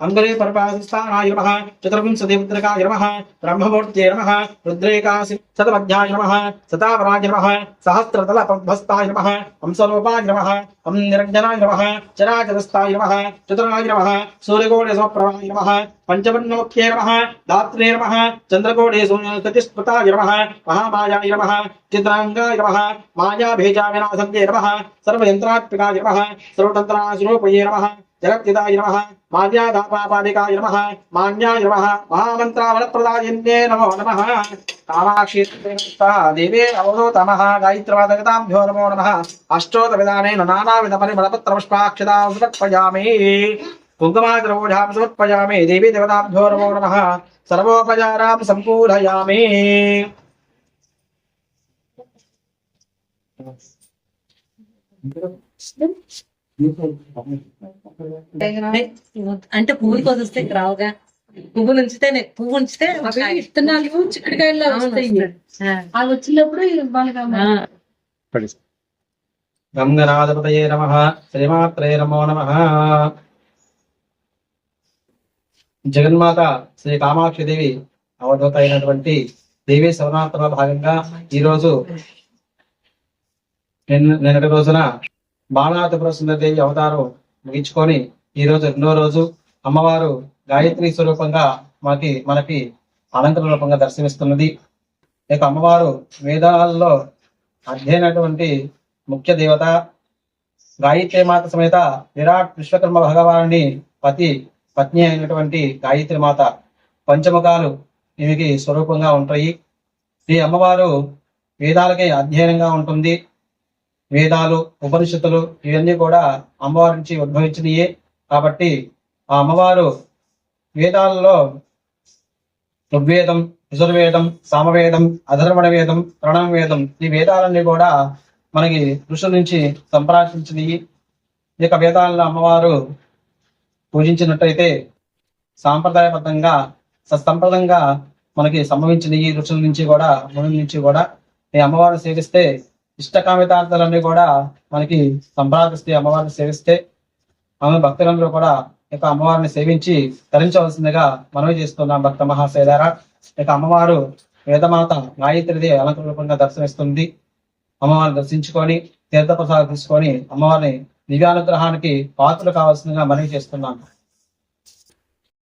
అంగరే పరపాస్థానాయ నమ చతుర్వింశతిముద్రకాయ నమ బ్రహ్మమూర్తే నమ రుద్రేకాసి శతమధ్యాయ నమ సతాపరాయ నమ సహస్రతల పద్భస్తాయ నమ హంసరూపాయ నమ హం నిరంజనాయ నమ చరాచరస్థాయ నమ చతురాయ నమ సూర్యకోటి సమప్రభాయ నమ పంచవర్ణముఖ్యే నమ దాత్రే నమ చంద్రకోటి సతిస్మృతాయ నమ మహామాయాయ నమ చిత్రాంగాయ నమ మాయాభేజా వినాశంతే నమ సర్వయంత్రాత్మికాయ నమ సర్వతంత్రాశిరోపయే నమ జగత్తిదాయ నమ మాన్యాదాపాపాదికాయ నమ మాన్యాయ నమ మహామంత్రావళప్రదాయన్యే నమో నమ కామాక్షి దేవే అవధూతమః గాయత్రవాదగతాభ్యో నమో నమ కుంకుమాగ్రవోఢాం సమర్పయామి దేవీ దేవతాభ్యో నమో నమ సర్వోపచారాం సంపూఢయామి అంటే పువ్వులు కొదిస్తే రావుగా. పువ్వు ఉంచితేనే పువ్వు ఉంచితే. విత్తనాలు చిక్కుడుకాయలు అవును, వస్తాయి. ఆ, అవి వచ్చినప్పుడు. గంగనాథపతయే నమ శ్రీమాత్రే నమో నమ. జగన్మాత శ్రీ కామాక్షి దేవి అవధూత అయినటువంటి దేవి శవనాత్మ భాగంగా ఈ రోజు నిన్నటి రోజున బాణాతిపుర సుందరదేవి అవతారం ముగించుకొని ఈ రోజు రెండో రోజు అమ్మవారు గాయత్రి స్వరూపంగా మనకి మనకి అలంకరణ రూపంగా దర్శనమిస్తున్నది. ఇక అమ్మవారు వేదాలలో అధ్యయనటువంటి ముఖ్య దేవత గాయత్రి మాత సమేత విరాట్ విశ్వకర్మ భగవానుని పతి పత్ని అయినటువంటి గాయత్రి మాత పంచముఖాలు ఈమెకి స్వరూపంగా ఉంటాయి. ఈ అమ్మవారు వేదాలకి అధ్యయనంగా ఉంటుంది. వేదాలు ఉపనిషత్తులు ఇవన్నీ కూడా అమ్మవారి నుంచి ఉద్భవించినయే. కాబట్టి ఆ అమ్మవారు వేదాలలో ఋగ్వేదం యజుర్వేదం సామవేదం అధర్వణ వేదం ప్రణవ వేదం ఈ వేదాలన్నీ కూడా మనకి ఋషుల నుంచి సంప్రార్శించినవి ఈ యొక్క వేదాలను అమ్మవారు పూజించినట్టయితే సాంప్రదాయబద్ధంగా సత్సంప్రదంగా మనకి సంభవించిన ఈ రుచుల నుంచి కూడా మునుల నుంచి కూడా ఈ అమ్మవారిని సేవిస్తే ఇష్టకామితార్థాలన్నీ కూడా మనకి సంప్రాదిస్తే అమ్మవారిని సేవిస్తే ఆమె భక్తులందరూ కూడా ఇక అమ్మవారిని సేవించి తరించవలసిందిగా మనవి చేస్తున్నాం భక్త మహాశైదార ఇక అమ్మవారు వేదమాత గాయత్రిది అలంకరణ రూపంగా దర్శనమిస్తుంది. అమ్మవారిని దర్శించుకొని తీర్థప్రసాదం తీసుకొని అమ్మవారిని దివ్యానుగ్రహానికి పాత్రలు కావాల్సిందిగా మనవి చేస్తున్నాను.